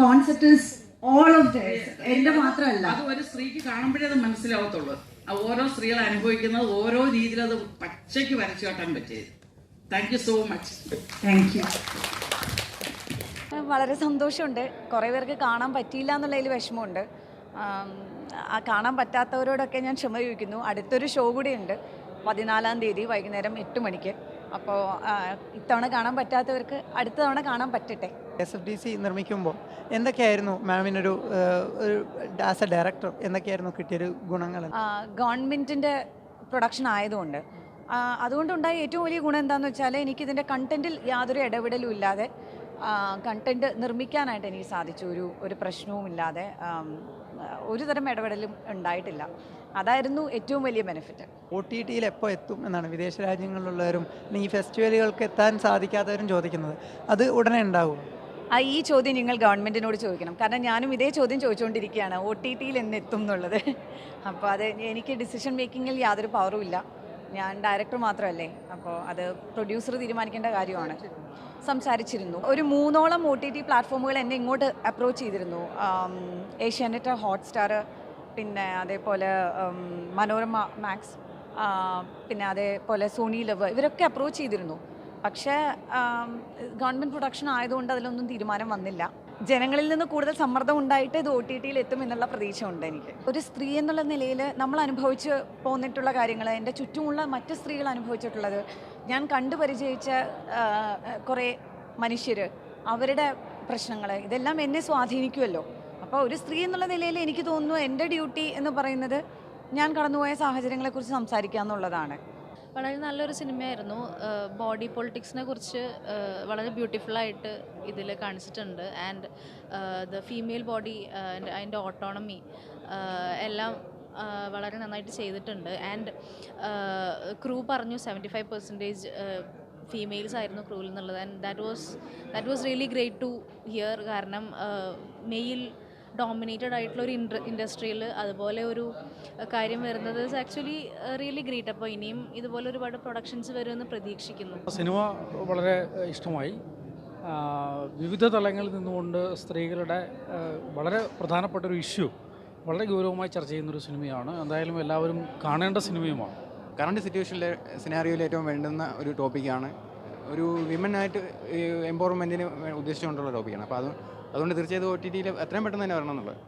concept is all of this. എന്റെ മാത്രമല്ല. അത് ഒരു സ്ത്രീക്ക് കാണുമ്പോഴേ അത് മനസ്സിലാവത്തുള്ളൂ. ആ ഓരോ സ്ത്രീകൾ അനുഭവിക്കുന്നത് ഓരോ രീതിയിൽ അത് പച്ചയ്ക്ക് വരച്ചു കാട്ടാൻ പറ്റിയത്. Thank you so much thank you വളരെ സന്തോഷമുണ്ട്. കുറേ പേർക്ക് കാണാൻ പറ്റിയില്ല എന്നുള്ളതിൽ വിഷമമുണ്ട്. ആ കാണാൻ പറ്റാത്തവരോടൊക്കെ ഞാൻ ക്ഷമ ചോദിക്കുന്നു. അടുത്തൊരു ഷോ കൂടിയുണ്ട്. പതിനാലാം തീയതി വൈകുന്നേരം എട്ട് മണിക്ക്. അപ്പോൾ ഇത്തവണ കാണാൻ പറ്റാത്തവർക്ക് അടുത്ത തവണ കാണാൻ പറ്റട്ടെ? എസ് എഫ് ഡി സി നിർമ്മിക്കുമ്പോൾ എന്തൊക്കെയായിരുന്നു മാമിനൊരു ആസ് എ ഡയറക്ടർ എന്തൊക്കെയായിരുന്നു കിട്ടിയൊരു ഗുണങ്ങൾ? ഗവൺമെന്റിന്റെ പ്രൊഡക്ഷൻ ആയതുകൊണ്ട്. അതുകൊണ്ടുണ്ടായ ഏറ്റവും വലിയ ഗുണം എന്താണെന്ന് വെച്ചാൽ എനിക്കിതിന്റെ കണ്ടന്റിൽ യാതൊരു ഇടപെടലും ഇല്ലാതെ കണ്ടന്റ് നിർമ്മിക്കാനായിട്ട് എനിക്ക് സാധിച്ചു. ഒരു ഒരു പ്രശ്നവുമില്ലാതെ ഒരു തരം ഇടപെടലും ഉണ്ടായിട്ടില്ല. അതായിരുന്നു ഏറ്റവും വലിയ ബെനിഫിറ്റ് ഒ ടി ടിയിൽ എപ്പോൾ എത്തും എന്നാണ് വിദേശ രാജ്യങ്ങളിലുള്ളവരും ഈ ഫെസ്റ്റിവലുകൾക്ക് എത്താൻ സാധിക്കാത്തവരും ചോദിക്കുന്നത്. അത് ഉടനെ ഉണ്ടാവും? ആ ഈ ചോദ്യം നിങ്ങൾ ഗവൺമെന്റിനോട് ചോദിക്കണം. കാരണം ഞാനും ഇതേ ചോദ്യം ചോദിച്ചുകൊണ്ടിരിക്കുകയാണ്. ഒ ടി ടിയിൽ എന്ന് എത്തും എന്നുള്ളത്. അപ്പോൾ അത് എനിക്ക് ഡിസിഷൻ മേക്കിങ്ങിൽ യാതൊരു പവറും ഇല്ല. ഞാൻ ഡയറക്ടർ മാത്രമല്ലേ? അപ്പോൾ അത് പ്രൊഡ്യൂസർ തീരുമാനിക്കേണ്ട കാര്യമാണ്. സംസാരിച്ചിരുന്നു. ഒരു മൂന്നോളം ഒ ടി ടി പ്ലാറ്റ്ഫോമുകൾ എന്നെ ഇങ്ങോട്ട് അപ്രോച്ച് ചെയ്തിരുന്നു. ഏഷ്യാനെറ്റ് ഹോട്ട്സ്റ്റാർ പിന്നെ അതേപോലെ മനോരമ മാക്സ് പിന്നെ അതേപോലെ സോണി ലവ് ഇവരൊക്കെ അപ്രോച്ച് ചെയ്തിരുന്നു. പക്ഷേ ഗവൺമെന്റ് പ്രൊഡക്ഷൻ ആയതുകൊണ്ട് അതിലൊന്നും തീരുമാനം വന്നില്ല. ജനങ്ങളിൽ നിന്ന് കൂടുതൽ സമ്മർദ്ദം ഉണ്ടായിട്ട് ഇത് ഒ ടി ടിയിൽ എത്തും എന്നുള്ള പ്രതീക്ഷ ഉണ്ട് എനിക്ക്. ഒരു സ്ത്രീ എന്നുള്ള നിലയിൽ നമ്മൾ അനുഭവിച്ച് പോന്നിട്ടുള്ള കാര്യങ്ങൾ എന്റെ ചുറ്റുമുള്ള മറ്റ് സ്ത്രീകൾ അനുഭവിച്ചിട്ടുള്ളത് ഞാൻ കണ്ടു പരിചയിച്ച കുറേ മനുഷ്യർ അവരുടെ പ്രശ്നങ്ങൾ ഇതെല്ലാം എന്നെ സ്വാധീനിക്കുമല്ലോ അപ്പോൾ ഒരു സ്ത്രീ എന്നുള്ള നിലയിൽ എനിക്ക് തോന്നുന്നു എന്റെ ഡ്യൂട്ടി എന്ന് പറയുന്നത് ഞാൻ കടന്നുപോയ സാഹചര്യങ്ങളെക്കുറിച്ച് സംസാരിക്കുക എന്നുള്ളതാണ്. വളരെ നല്ലൊരു സിനിമയായിരുന്നു. ബോഡി പൊളിറ്റിക്സിനെ കുറിച്ച് വളരെ ബ്യൂട്ടിഫുള്ളായിട്ട് ഇതിൽ കാണിച്ചിട്ടുണ്ട്. ആൻഡ് ദ ഫീമെയിൽ ബോഡി അതിന്റെ ഓട്ടോണമി എല്ലാം വളരെ നന്നായിട്ട് ചെയ്തിട്ടുണ്ട്. ആൻഡ് ക്രൂ പറഞ്ഞു സെവന്റി ഫൈവ് പെർസെന്റേജ് ഫീമെയിൽസ് ആയിരുന്നു ക്രൂവിൽ എന്നുള്ളത്. And that was that was really great to hear. കാരണം മെയിൽ ഡോമിനേറ്റഡ് ആയിട്ടുള്ള ഒരു ഇൻഡ ഇൻഡസ്ട്രിയിൽ അതുപോലെ ഒരു കാര്യം വരുന്നത് ആക്ച്വലി റിയലി ഗ്രേറ്റ് അപ്പോൾ ഇനിയും ഇതുപോലെ ഒരുപാട് പ്രൊഡക്ഷൻസ് വരുമെന്ന് പ്രതീക്ഷിക്കുന്നു. സിനിമ വളരെ ഇഷ്ടമായി. വിവിധ തലങ്ങളിൽ നിന്നുകൊണ്ട് സ്ത്രീകളുടെ വളരെ പ്രധാനപ്പെട്ട ഒരു ഇഷ്യൂ വളരെ ഗൗരവമായി ചർച്ച ചെയ്യുന്നൊരു സിനിമയാണ്. എന്തായാലും എല്ലാവരും കാണേണ്ട സിനിമയുമാണ്. കറണ്ട് സിറ്റുവേഷനിലെ സിനാറിയോയിൽ ഏറ്റവും വേണ്ടുന്ന ഒരു ടോപ്പിക്കാണ് ഒരു വിമനായിട്ട് എംപവർമെന്റിന് ഉദ്ദേശിച്ചുകൊണ്ടുള്ള ടോപ്പിക്കാണ് അപ്പോൾ അത് അതുകൊണ്ട് തീർച്ചയായിട്ടും ഒ ടി ടിയിൽ എത്രയും പെട്ടെന്ന് തന്നെ വരണം എന്നുള്ളത്